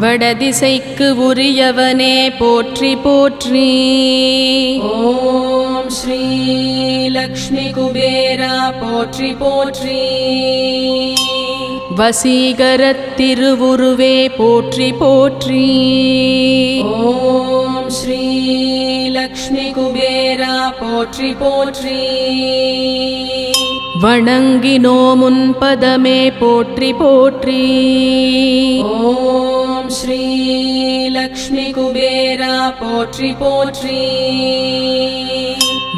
வடதிசைக்கு உரியவனே போற்றி போற்றி. ஓம் ஸ்ரீ லக்ஷ்மி குபேரா போற்றி போற்றி. வசீகரத் திருவுருவே போற்றி போற்றி. ஓம் ஸ்ரீ லக்ஷ்மி குபேரா போற்றி போற்றி. வணங்கினோ முன்பதமே போற்றி போற்றி. ஓம் ஸ்ரீ லக்ஷ்மி குபேரா போற்றி போற்றி.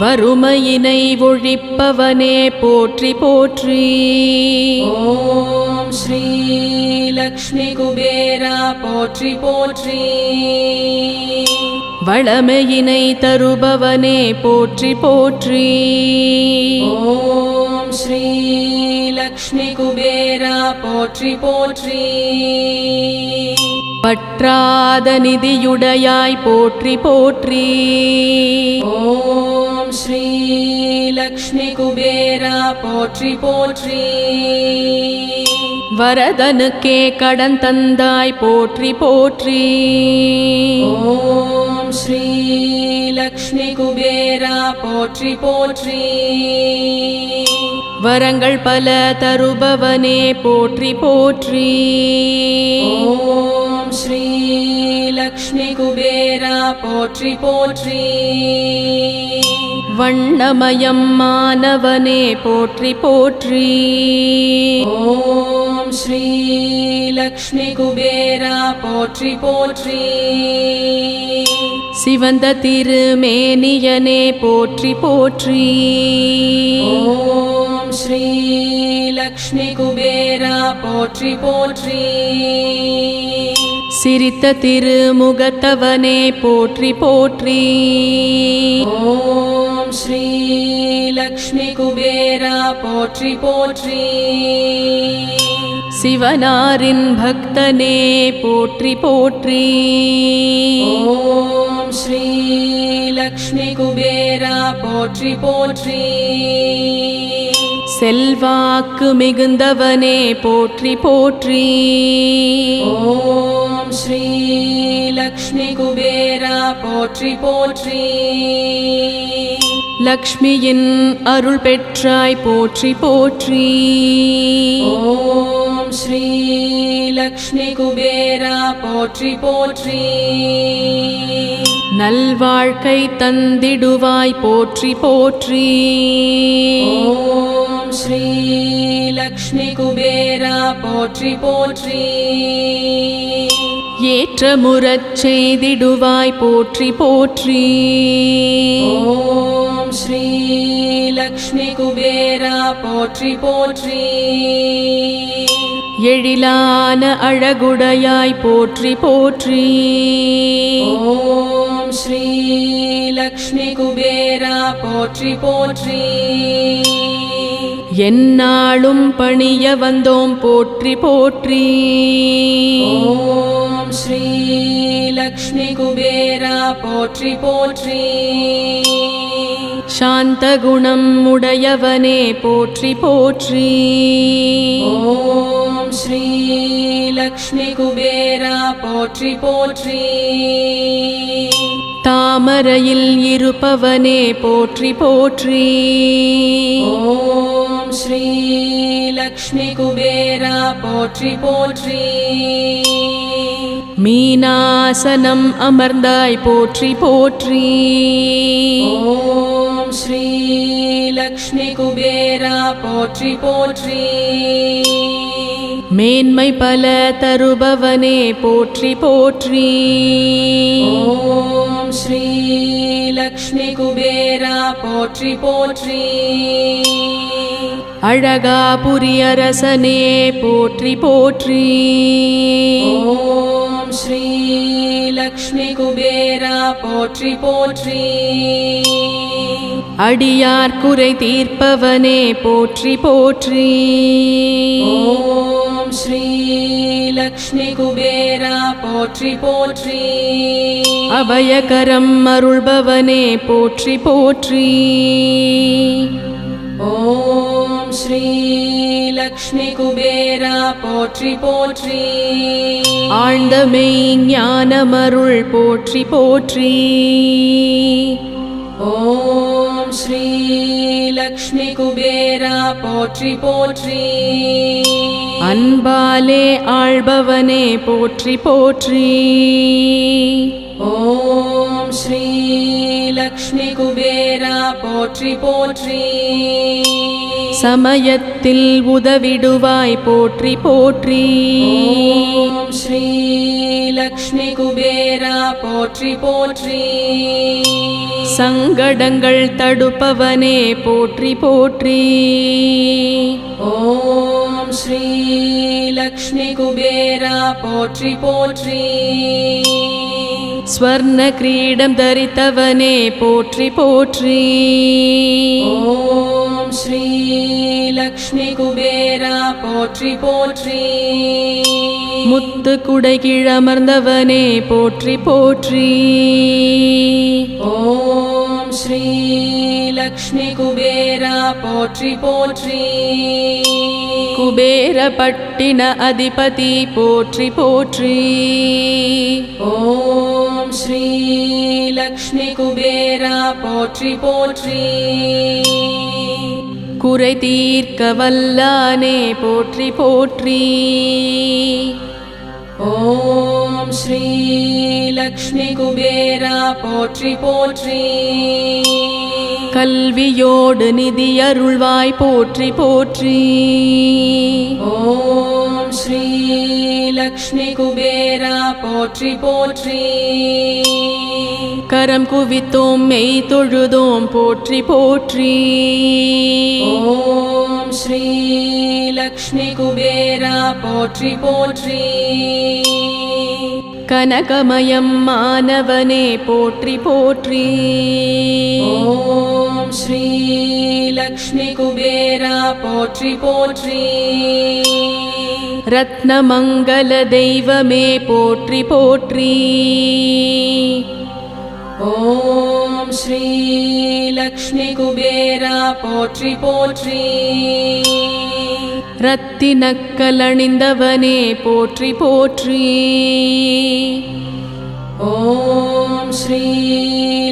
வறுமையினை ஒழிப்பவனே போற்றி போற்றி. ஓம் ஸ்ரீ லக்ஷ்மி குபேரா போற்றி போற்றி. வளமையினை தருபவனே போற்றி போற்றி. ஓம் ஸ்ரீ லக்ஷ்மி குபேரா போற்றி போற்றி. பற்றாத நிதியுடையாய் போற்றி போற்றி. ஓம் ஸ்ரீ லக்ஷ்மி குபேரா போற்றி போற்றி. வரதனுக்கே கடன் தந்தாய் போற்றி போற்றி. ஓம் ஸ்ரீ லக்ஷ்மி குபேரா போற்றி போற்றி. வரங்கள் பல தருபவனே போற்றி போற்றி. ஓம் குபேரா போற்றி போற்றி. வண்ணமயம் மானவனே போற்றி போற்றி. ஓம் ஸ்ரீ லக்ஷ்மி குபேரா போற்றி போற்றி. சிவந்த திருமேனியனே போற்றி போற்றி. ஓம் ஸ்ரீ லக்ஷ்மி குபேரா போற்றி போற்றி. சிரித்த திருமுகத்தவனே போற்றி போற்றி. ஓம் ஸ்ரீ லக்ஷ்மி குபேரா போற்றி போற்றி. சிவனாரின் பக்தனே போற்றி போற்றி. ஓம் ஸ்ரீ லக்ஷ்மி குபேரா போற்றி போற்றி. செல்வாக்கு மிகுந்தவனே போற்றி போற்றி. ஓம் ஸ்ரீ லக்ஷ்மி குபேரா போற்றி போற்றி. லக்ஷ்மியின் அருள் பெற்றாய் போற்றி போற்றி. ஓம் ஸ்ரீ லக்ஷ்மி குபேரா போற்றி போற்றி. நல்வாழ்க்கை தந்திடுவாய் போற்றி போற்றி. ஓம் ஸ்ரீ லக்ஷ்மி குபேரா போற்றி போற்றி. ஏற்றமுறச் செய்திடுவாய் போற்றி போற்றி. ஓம் ஸ்ரீ லக்ஷ்மி குபேரா போற்றி போற்றி. எழிலான அழகுடையாய் போற்றி போற்றி. ஓம் ஸ்ரீ லக்ஷ்மி குபேரா போற்றி போற்றி. எந்நாளும் பணிய வந்தோம் போற்றி போற்றி. ஓம் ஸ்ரீ லக்ஷ்மி குபேரா போற்றி போற்றி சாந்த குணம் உடையவனே போற்றி போற்றி ஓம் ஸ்ரீ லக்ஷ்மி குபேரா போற்றி போற்றி தாமரையில் இருப்பவனே போற்றி போற்றி ஓம் குபேரா போற்றி போற்றி. மீனாசனம் அமர்ந்தாய் போற்றி போற்றி. ஓம் ஸ்ரீ லக்ஷ்மி குபேரா போற்றி போற்றி. மேன்மை பல தருபவனே போற்றி போற்றி. ஓம் ஸ்ரீ லக்ஷ்மி குபேரா போற்றி போற்றி. அழகாபுரி அரசனே போற்றி போற்றி. ஓம் ஸ்ரீ லக்ஷ்மி குபேரா போற்றி போற்றி. அடியார் குறை தீர்ப்பவனே போற்றி போற்றி. ஓம் ஸ்ரீ லக்ஷ்மி குபேரா போற்றி போற்றி. அபயகரம் அருள்பவனே போற்றி போற்றி. ஓம் ஸ்ரீ லக்ஷ்மி குபேரா போற்றி போற்றி ஆழ்ந்தமை ஞானமருள் போற்றி போற்றி. ஓம் ஸ்ரீ லக்ஷ்மி குபேரா போற்றி போற்றி அன்பாலே ஆள்பவனே போற்றி போற்றி. ஓம் ஸ்ரீ லக்ஷ்மி குபேரா போற்றி போற்றி சமயத்தில் உதவிடுவாய் போற்றி போற்றி. ஸ்ரீ லக்ஷ்மி குபேரா போற்றி போற்றி. சங்கடங்கள் தடுப்பவனே போற்றி போற்றி. ஓம் ஸ்ரீ லக்ஷ்மி குபேரா போற்றி போற்றி. ஸ்வர்ண கிரீடம் தரித்தவனே போற்றி போற்றி. ஓம் ஸ்ரீ லக்ஷ்மி குபேரா போற்றி போற்றி. முத்து குடை கீழமர்ந்தவனே போற்றி போற்றி. ஓம் ஸ்ரீ லக்ஷ்மி குபேரா போற்றி போற்றி. குபேர பட்டின அதிபதி போற்றி போற்றி. ஓம் ஸ்ரீ லக்ஷ்மி குபேரா போற்றி போற்றி. குறை தீர்க்க வல்லானே போற்றி போற்றி. ஓம் ஸ்ரீ லக்ஷ்மி குபேரா போற்றி போற்றி. கல்வியோடு நிதி அருள்வாய் போற்றி போற்றி. லக்ஷ்மி குபேரா போற்றி போற்றி. கரம் குவித்தோம் மெய் தொழுதோம் போற்றி போற்றி. ஓம் ஸ்ரீ லக்ஷ்மி குபேரா போற்றி போற்றி. கனகமயம் மாணவனே போற்றி போற்றி. ஓம் ஸ்ரீ லக்ஷ்மி குபேரா போற்றி போற்றி. ரத்னமங்கல தெய்வமே போற்றி போற்றி. ஓம் ஸ்ரீ லக்ஷ்மி குபேரா போற்றி போற்றி. ரத்தினக்கலணிந்தவனே போற்றி போற்றி. ஓம் ஸ்ரீ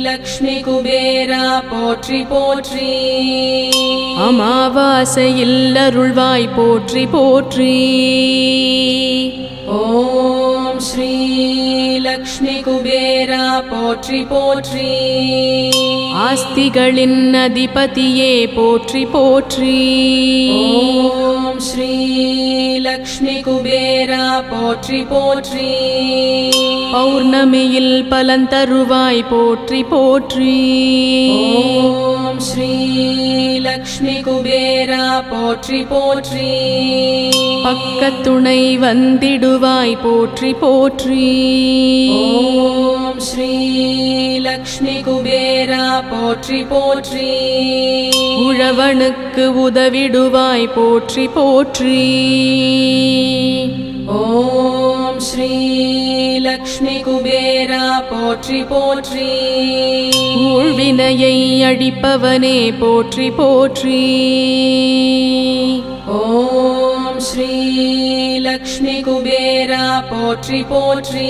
லக்ஷ்மி குபேரா போற்றி போற்றி அமாவாசையில் அருள்வாய் போற்றி போற்றி ஓம் லக்ஷ்மி குபேரா போற்றி போற்றி. ஆஸ்திகளின் அதிபதியே போற்றி போற்றி. ஓம் ஸ்ரீ லக்ஷ்மி குபேரா போற்றி போற்றி. பௌர்ணமியில் பலன் தருவாய் போற்றி போற்றி. ஓம் ஸ்ரீ லக்ஷ்மி குபேரா போற்றி போற்றி. பக்கத்துணை வந்திடுவாய் போற்றி போற்றி. ஓம் ஸ்ரீ லக்ஷ்மி குபேரா போற்றி போற்றி. உழவனுக்கு உதவிடுவாய் போற்றி போற்றி. ஓம் ஸ்ரீ லக்ஷ்மி குபேரா போற்றி போற்றி. ஊழ்வினையை அழிப்பவனே போற்றி போற்றி. ஓம் ஸ்ரீ லக்ஷ்மி குபேரா போற்றி போற்றி.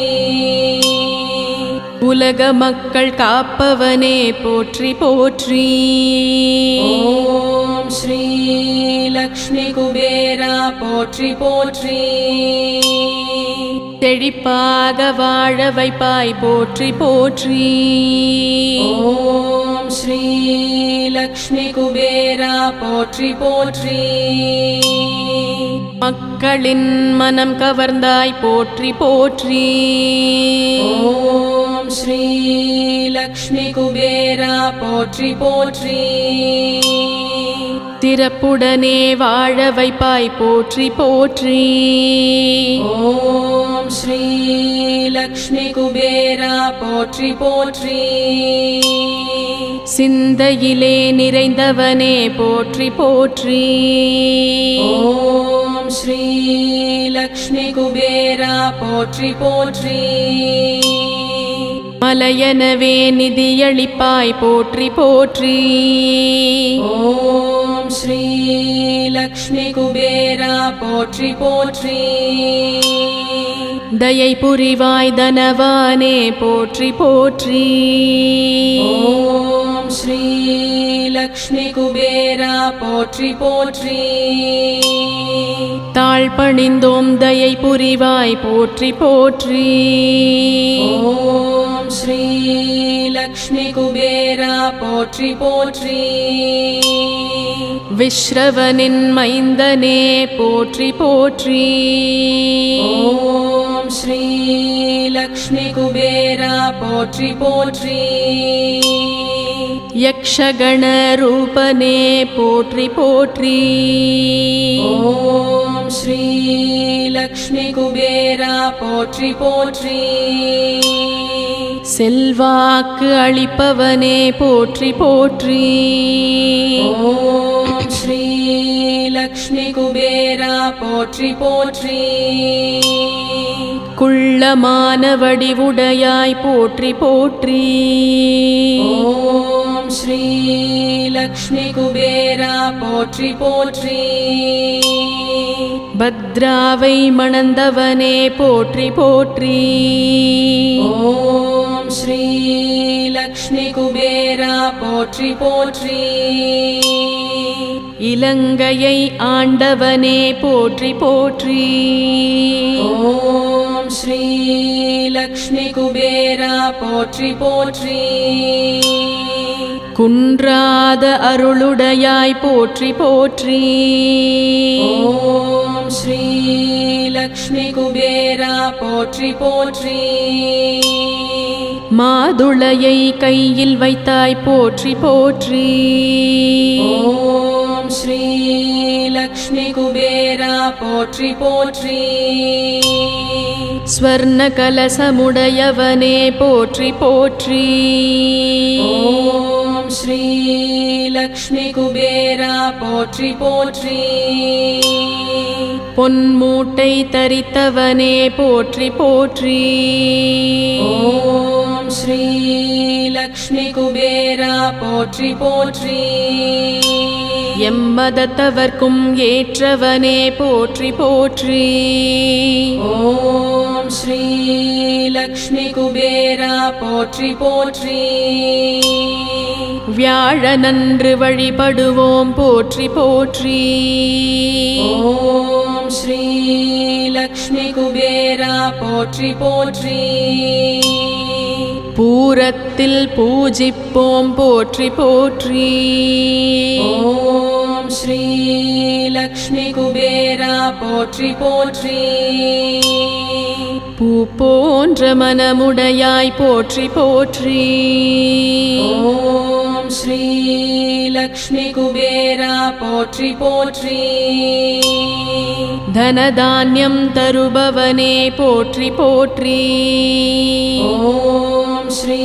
உலக மக்கள் காப்பவனே போற்றி போற்றி. ஓம் ஸ்ரீ லக்ஷ்மி குபேரா போற்றி போற்றி. செழிப்பாக வாழ வைப்பாய் போற்றி போற்றி. ஓம் ஸ்ரீ லக்ஷ்மி குபேரா போற்றி போற்றி. மக்களின் மனம் கவர்ந்தாய் போற்றி போற்றி. ஓம் ஸ்ரீ லக்ஷ்மி குபேரா போற்றி போற்றி. திறப்புடனே வாழ வைப்பாய் போற்றி போற்றி. ஓம் ஸ்ரீ லக்ஷ்மி குபேரா போற்றி போற்றி. சிந்தையிலே நிறைந்தவனே போற்றி போற்றி. ஓம் ஸ்ரீ லக்ஷ்மி குபேரா போற்றி போற்றி. மலையனவே நிதியளிப்பாய் போற்றி போற்றி. ஓம் ஸ்ரீ லக்ஷ்மி குபேரா போற்றி போற்றி. தயை புரிவாய் தனவானே போற்றி போற்றி. ஓம் ஸ்ரீ லக்ஷ்மி குபேரா போற்றி போற்றி. தாழ் பணிந்தோம் தயை புரிவாய் போற்றி போற்றி. ஓம் ஸ்ரீ லக்ஷ்மி குபேரா போற்றி போற்றி விஸ்ரவனின் மைந்தனே போற்றி போற்றி ஓம் ஸ்ரீ லக்ஷ்மி குபேரா போற்றி போற்றி யக்ஷகண ரூபனே போற்றி செல்வாக்கு அளிப்பவனே போற்றி போற்றி. ஓம் ஸ்ரீ லக்ஷ்மி குபேரா போற்றி போற்றி. குள்ளமான வடிவுடையாய் போற்றி போற்றி. ஓம் ஸ்ரீ லக்ஷ்மி குபேரா போற்றி போற்றி. பத்ராவை மணந்தவனே போற்றி போற்றி. ஓம் ஸ்ரீ லக்ஷ்மி குபேரா போற்றி போற்றி. இலங்கையை ஆண்டவனே போற்றி போற்றி. ஓம் ஸ்ரீ லக்ஷ்மி குபேரா போற்றி போற்றி. குன்றாத அருளுடையாய் போற்றி போற்றி. ஓம் ஸ்ரீ லக்ஷ்மி குபேரா போற்றி போற்றி. மாதுளையை கையில் வைத்தாய் போற்றி போற்றி. ஓம் ஸ்ரீ லக்ஷ்மி குபேரா போற்றி போற்றி. ஸ்வர்ண கலசமுடையவனே போற்றி போற்றி. ஓம் ஸ்ரீ லக்ஷ்மி குபேரா போற்றி போற்றி. பொன்மூட்டை தரித்தவனே போற்றி போற்றி. ஓம் ஸ்ரீ லக்ஷ்மி குபேரா போற்றி போற்றி. எம்மதத்தவர்க்கும் ஏற்றவனே போற்றி போற்றி. ஓம் ஸ்ரீ லக்ஷ்மி குபேரா போற்றி போற்றி. வியாழனன்று வழிபடுவோம் போற்றி போற்றி. ஓம் ஸ்ரீ லக்ஷ்மி குபேரா போற்றி போற்றி. பூரத்தில் பூஜிப்போம் போற்றி போற்றி. ஓம் ஸ்ரீ லக்ஷ்மி குபேரா போற்றி போற்றி. பூ போன்ற மனமுடையாய் போற்றி போற்றி. ஓம் ஸ்ரீ லக்ஷ்மி குபேரா போற்றி போற்றி. தனதானியம் தருபவனே போற்றி போற்றி. ஓம் ஸ்ரீ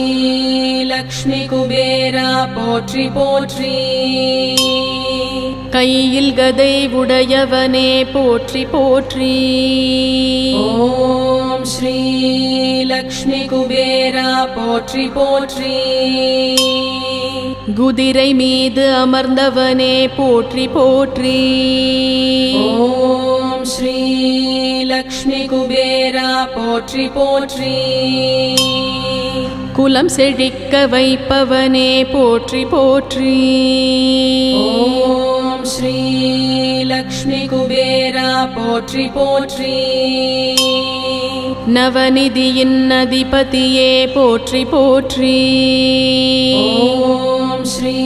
லக்ஷ்மி குபேரா போற்றி போற்றி. கையில் கதை உடையவனே போற்றி போற்றி. ஓம் ஸ்ரீ லக்ஷ்மி குபேரா போற்றி போற்றி. குதிரை மீது அமர்ந்தவனே போற்றி போற்றி. ஓம் ஸ்ரீ லக்ஷ்மி குபேரா போற்றி போற்றி. குலம் செழிக்க வைப்பவனே போற்றி போற்றி. ஓம் ஸ்ரீ லக்ஷ்மி குபேரா போற்றி போற்றி. நவநிதியின் அதிபதியே போற்றி போற்றி. ஓம் ஸ்ரீ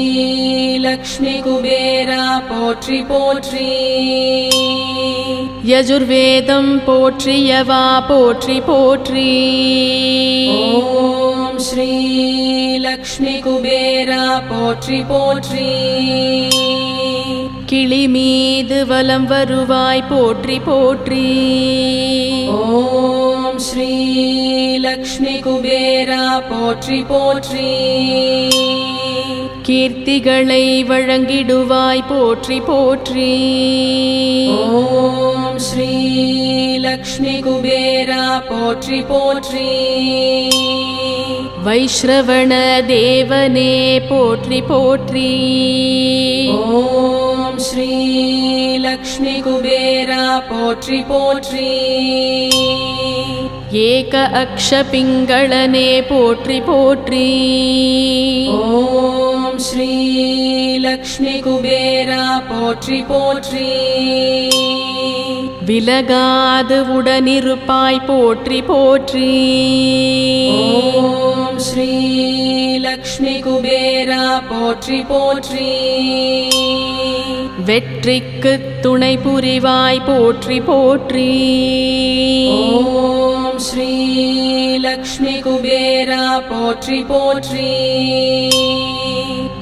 லக்ஷ்மி குபேரா போற்றி போற்றி. யஜுர்வேதம் போற்றியவா போற்றி போற்றி. ஓம் ஸ்ரீ லக்ஷ்மி குபேரா போற்றி போற்றி. கிளி மீது வலம் வருவாய் போற்றி போற்றி. ஓம் ஸ்ரீ லக்ஷ்மி குபேரா போற்றி போற்றி. கீர்த்திகளை வழங்கிடுவாய். போற்றி போற்றி. ஓம் ஸ்ரீ லக்ஷ்மி குபேரா. போற்றி போற்றி. வைஷ்ரவண தேவனே போற்றி போற்றி. ஓம் ஸ்ரீ லக்ஷ்மி குபேரா. போற்றி போற்றி. ஏக அக்ஷ பிங்களனே போற்றி போற்றி. ஓம் ஸ்ரீ லக்ஷ்மி குபேரா போற்றி போற்றி. விலகாது உடனிருப்பாய் போற்றி போற்றி. ஓம் ஸ்ரீ லக்ஷ்மி குபேரா போற்றி போற்றி. வெற்றிக்கு துணை புரிவாய் போற்றி போற்றி. ஓம் ஸ்ரீ லக்ஷ்மி குபேரா போற்றி போற்றி.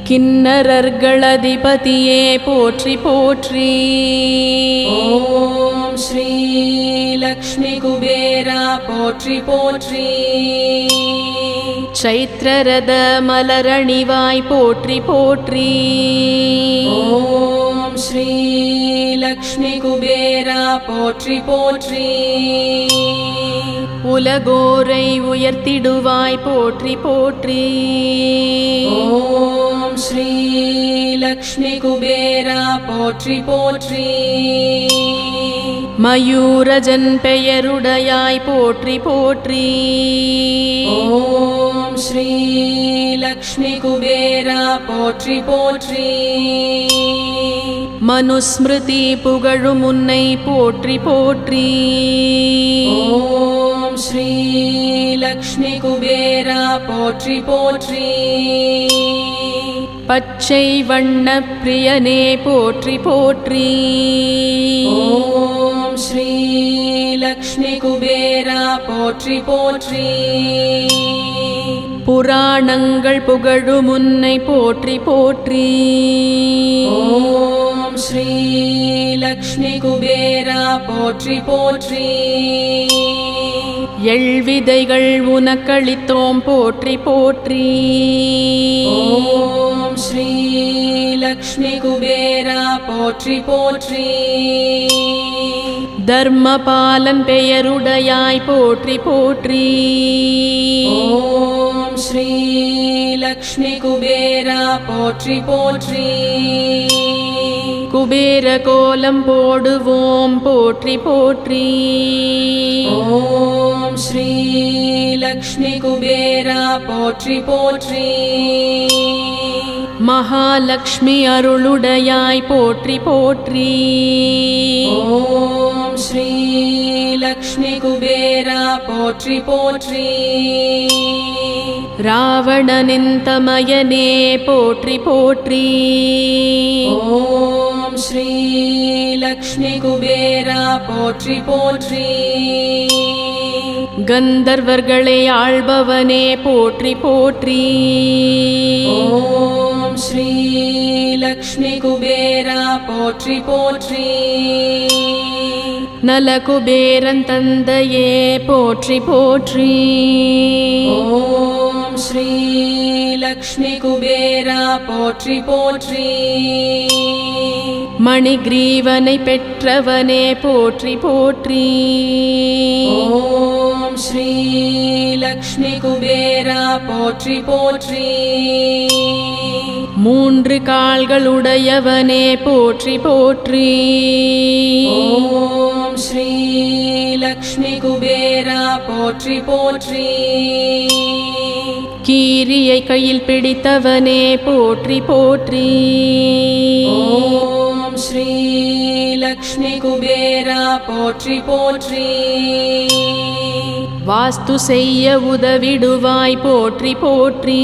கிண்ணறர்கள் அதிபதியே போற்றி போற்றி. ஓம் ஸ்ரீ லக்ஷ்மி குபேரா போற்றி போற்றி. சைத்ரரத மலரணிவாய் போற்றி போற்றி. ஓம் ஸ்ரீ லக்ஷ்மி குபேரா போற்றி போற்றி. உலகோரை உயர்த்திடுவாய் போற்றி போற்றி. ஓம் குபேரா போற்றி போற்றி. மயூரஜன் பெயருடையாய் போற்றி போற்றி. ஓம் ஸ்ரீ லக்ஷ்மி குபேரா போற்றி போற்றி. மனுஸ்மிருதி புகழும் உன்னை போற்றி போற்றி. ஓம் ஸ்ரீ லக்ஷ்மி குபேரா போற்றி போற்றி. பச்சை வண்ண பிரியனே போற்றி போற்றி. ஓம் ஸ்ரீ லக்ஷ்மி குபேரா போற்றி போற்றி. புராணங்கள் புகழும் உன்னை போற்றி போற்றி. ஓம் ஸ்ரீ லக்ஷ்மி குபேரா போற்றி போற்றி. எழ்விதைகள் உனக்களித்தோம் போற்றி போற்றி. லக்ஷ்மி குபேரா போற்றி போற்றி. தர்மபாலன் பெயருடையாய் போற்றி போற்றி. ஓம் ஸ்ரீ லக்ஷ்மி குபேரா போற்றி போற்றி. குபேர கோலம் போடுவோம் போற்றி போற்றி. ஓம் ஸ்ரீ லக்ஷ்மி குபேரா போற்றி போற்றி. மகாலட்சுமி அருளுடையாய் போற்றி போற்றி. ஓம் ஸ்ரீ லக்ஷ்மி குபேரா போற்றி போற்றி. ராவணனின் தமயனே போற்றி போற்றி. ஓம் ஸ்ரீ லக்ஷ்மி குபேரா போற்றி போற்றி. கந்தர்வர்களை ஆள்பவனே போற்றி போற்றி. ஓம் ஸ்ரீ லக்ஷ்மி குபேரா போற்றி போற்றி நலகுபேரன் தந்தையே போற்றி போற்றி ஓம் ஸ்ரீ லக்ஷ்மி குபேரா போற்றி போற்றி மணிகிரீவனை பெற்றவனே போற்றி போற்றி ஓம் ஸ்ரீ லக்ஷ்மி குபேரா போற்றி போற்றி மூன்று கால்களுடையவனே போற்றி போற்றி. ஓம் ஸ்ரீ லக்ஷ்மி குபேரா போற்றி போற்றி. கீரியை கையில் பிடித்தவனே போற்றி போற்றி. ஓம் ஸ்ரீ லக்ஷ்மி குபேரா போற்றி போற்றி. வாஸ்து செய்ய உதவிடுவாய் போற்றி போற்றி.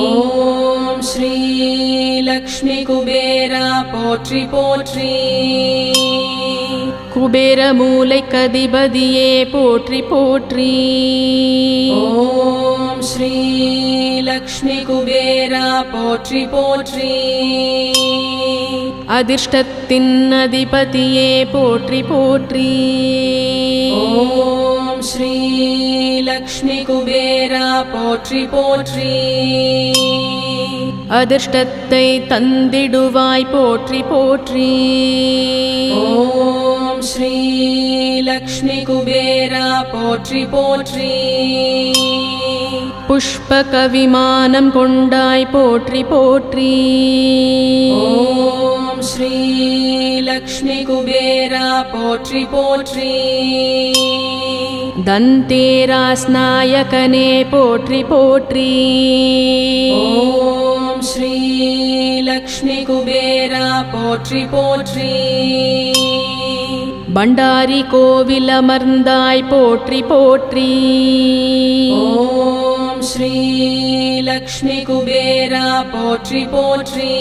ஓம் ஸ்ரீ லக்ஷ்மி குபேரா போற்றி போற்றி. குபேர மூலை கதிபதியே போற்றி போற்றி. ஓம் ஸ்ரீ லக்ஷ்மி குபேரா போற்றி போற்றி. அதிர்ஷ்டத்தின் அதிபதியே போற்றி போற்றி. ஓம் ஸ்ரீ லக்ஷ்மி குபேரா போற்றி போற்றி. அதிர்ஷ்டத்தை தந்திடுவாய் போற்றி போற்றி. ஓம் ஸ்ரீ லக்ஷ்மி குபேரா போற்றி போற்றி. புஷ்பக விமானம் கொண்டாய் போற்றி போற்றி. ஓம் ஸ்ரீ லக்ஷ்மி குபேரா போற்றி போற்றி. தந்தேராஸ் நாயகனே போற்றி போற்றி. ஓம் ஸ்ரீ லக்ஷ்மி குபேரா போற்றி போற்றி. பண்டாரி கோவில் அமர்ந்தாய் போற்றி போற்றி. ஓம் ஸ்ரீ லக்ஷ்மி குபேரா போற்றி போற்றி.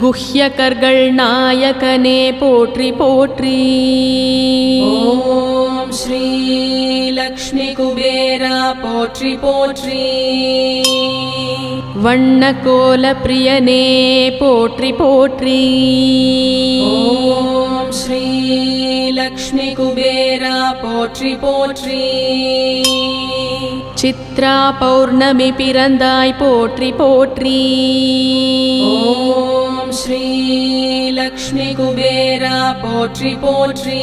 குஹ்யகர்கள் நாயகனே போற்றி போற்றி. ஓம் ஸ்ரீ லக்ஷ்மி குபேரா போற்றி போற்றி. வண்ண கோல பிரியனே போற்றி போற்றி. ஓம் ஸ்ரீ லக்ஷ்மி குபேரா போற்றி போற்றி. சித்ரா பௌர்ணமி பிறந்தாய் போற்றி போற்றி. ஓம் ஸ்ரீ லக்ஷ்மி குபேரா போற்றி போற்றி.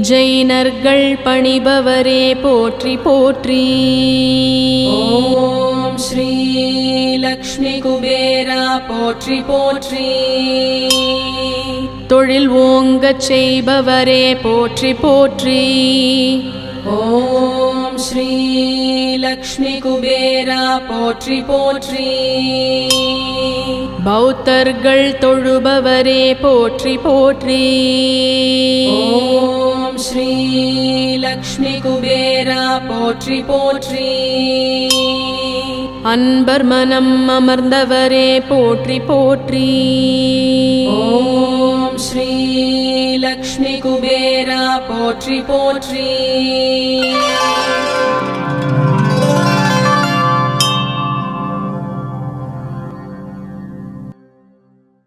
ஜெயினர்கள் பணிபவரே போற்றி போற்றி. ஓம் ஸ்ரீ லக்ஷ்மி குபேரா போற்றி போற்றி. தொழில் ஓங்கச் செய்பவரே போற்றி போற்றி. ஓம் ஸ்ரீ லக்ஷ்மி குபேரா போற்றி போற்றி. பௌத்தர்கள் தொழுபவரே போற்றி போற்றி. ஓம் ஸ்ரீ லக்ஷ்மி குபேரா போற்றி போற்றி. அன்பர் மனம் அமர்ந்தவரே போற்றி போற்றி. ஓம் ஸ்ரீ லக்ஷ்மி குபேரா போற்றி போற்றி.